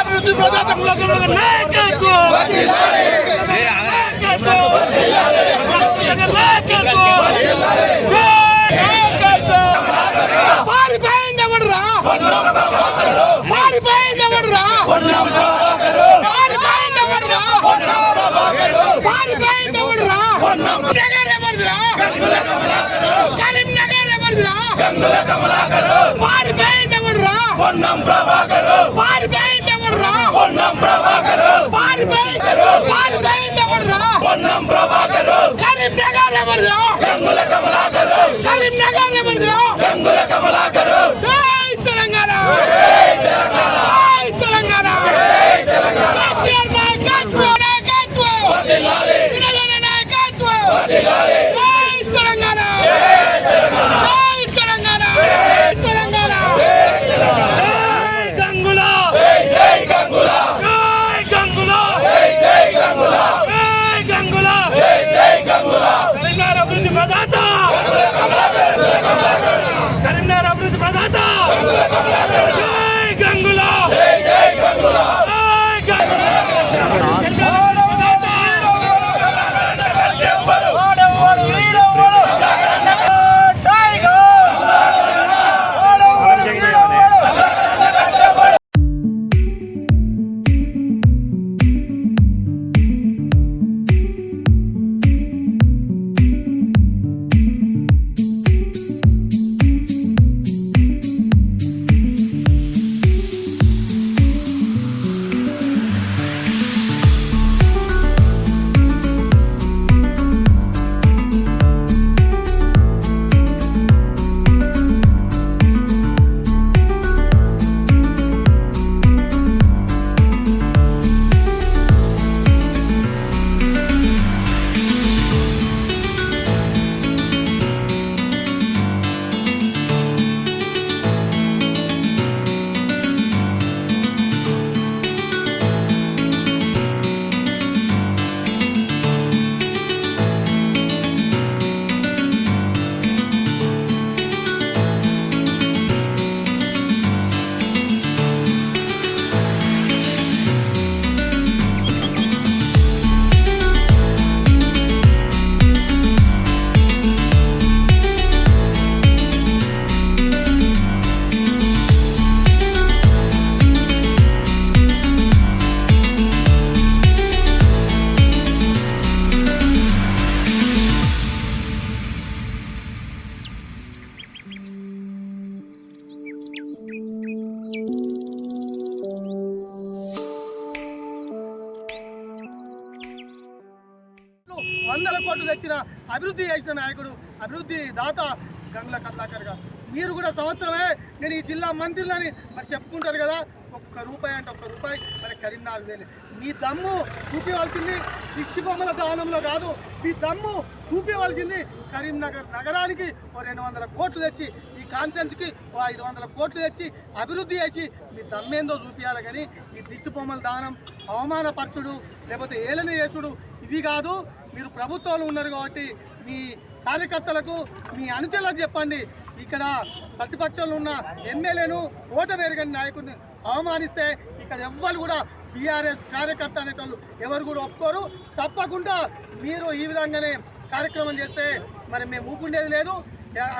అభివృద్ధి ప్రదాత పారిపోయిందెవడురా పారిపోయిందెవడురా పారిపోయిందెవడురా పారిపోయిందెవడురా నగర్ ఎవరిదిరా? కరీంనగర్ ఎవరిదిరా పారిపోయిందెవడురా పారిపోయిందెవడురా పారిపోయి పారిపోయిందెవడురా కరీంనగర్ ఎవరిదిరా కరీంనగర్ కోట్లు తెచ్చిన అభివృద్ధి చేసిన నాయకుడు అభివృద్ధి దాత గంగుల కమలాకర్ గారు. మీరు కూడా సంవత్సరమే నేను ఈ జిల్లా మంత్రులని మరి చెప్పుకుంటారు కదా ఒక్క రూపాయి అంటే ఒక్క రూపాయి మరి కరీంనగర్ వేలు మీ దమ్ము చూపించవలసింది దిష్టి బొమ్మల దానంలో కాదు మీ దమ్ము చూపించవలసింది కరీంనగర్ నగరానికి ఓ రెండు వందల కోట్లు తెచ్చి ఈ కాన్ఫరెన్స్కి ఓ ఐదు వందల కోట్లు తెచ్చి అభివృద్ధి చేసి మీ దమ్మేందో చూపించాలి కానీ ఈ దిష్టి బొమ్మల దానం అవమానపరచుడు లేకపోతే ఏలన చేసుడు ఇవి కాదు మీరు ప్రభుత్వంలో ఉన్నారు కాబట్టి మీ కార్యకర్తలకు మీ అనుచరులకు చెప్పండి. ఇక్కడ ప్రతిపక్షంలో ఉన్న ఎమ్మెల్యేను ఓట వేరుగని నాయకుడిని అవమానిస్తే ఇక్కడ ఎవ్వరు కూడా బీఆర్ఎస్ కార్యకర్త అనేటోళ్ళు ఎవరు కూడా ఒప్పుకోరు. తప్పకుండా మీరు ఈ విధంగానే కార్యక్రమం చేస్తే మరి మేము ఊపుండేది లేదు.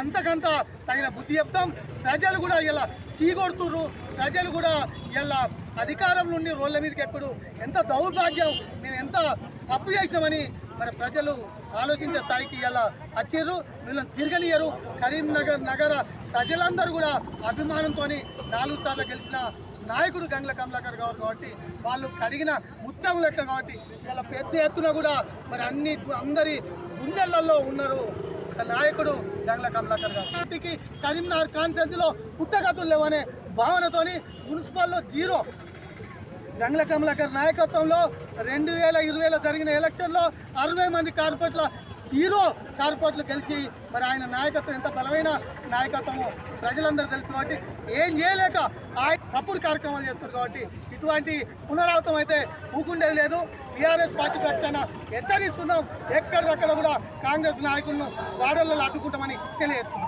అంతకంత తగిన బుద్ధి చెప్తాం. ప్రజలు కూడా ఇలా చీకొడుతుర్రు ప్రజలు కూడా ఇలా అధికారం నుండి రోళ్ళ మీదకి ఎప్పుడు ఎంత దౌర్భాగ్యం మేము ఎంత తప్పు చేసినామని మరి ప్రజలు ఆలోచించే స్థాయికి ఇలా వచ్చిర్రు వీళ్ళని తిరగనియరు కరీంనగర్ నగర ప్రజలందరూ కూడా అభిమానంతో నాలుగు సార్లు గెలిచిన నాయకుడు గంగ్ల కమలాకర్ గారు కాబట్టి వాళ్ళు కడిగిన ముత్యం లెక్క కాబట్టి ఇలా పెద్ద ఎత్తున కూడా మరి అన్ని అందరి గుండెలలో ఉన్నారు నాయకుడు గంగ్ల కమలాకర్ గారు. పార్టీకి కరీంనగర్ కాన్సెన్స్లో పుట్టగతులు లేవనే భావనతోని మున్సిపల్లో జీరో గంగల కమలాకర్ నాయకత్వంలో రెండు వేల ఇరవైలో జరిగిన ఎలక్షన్లో అరవై మంది కార్పొరేట్ల జీరో కార్పొరేట్లు గెలిచి మరి ఆయన నాయకత్వం ఎంత బలమైన నాయకత్వము ప్రజలందరూ తెలుసు కాబట్టి ఏం చేయలేక ఆయన తప్పుడు కార్యక్రమాలు చేస్తారు కాబట్టి ఇటువంటి పునరావృతం అయితే ఊకుండేది లేదు. టీఆర్ఎస్ పార్టీ పక్షాన హెచ్చరిస్తున్నాం. ఎక్కడిదక్కడ కూడా కాంగ్రెస్ నాయకులను వాడల్లో అడ్డుకుంటామని తెలియజేస్తున్నాం.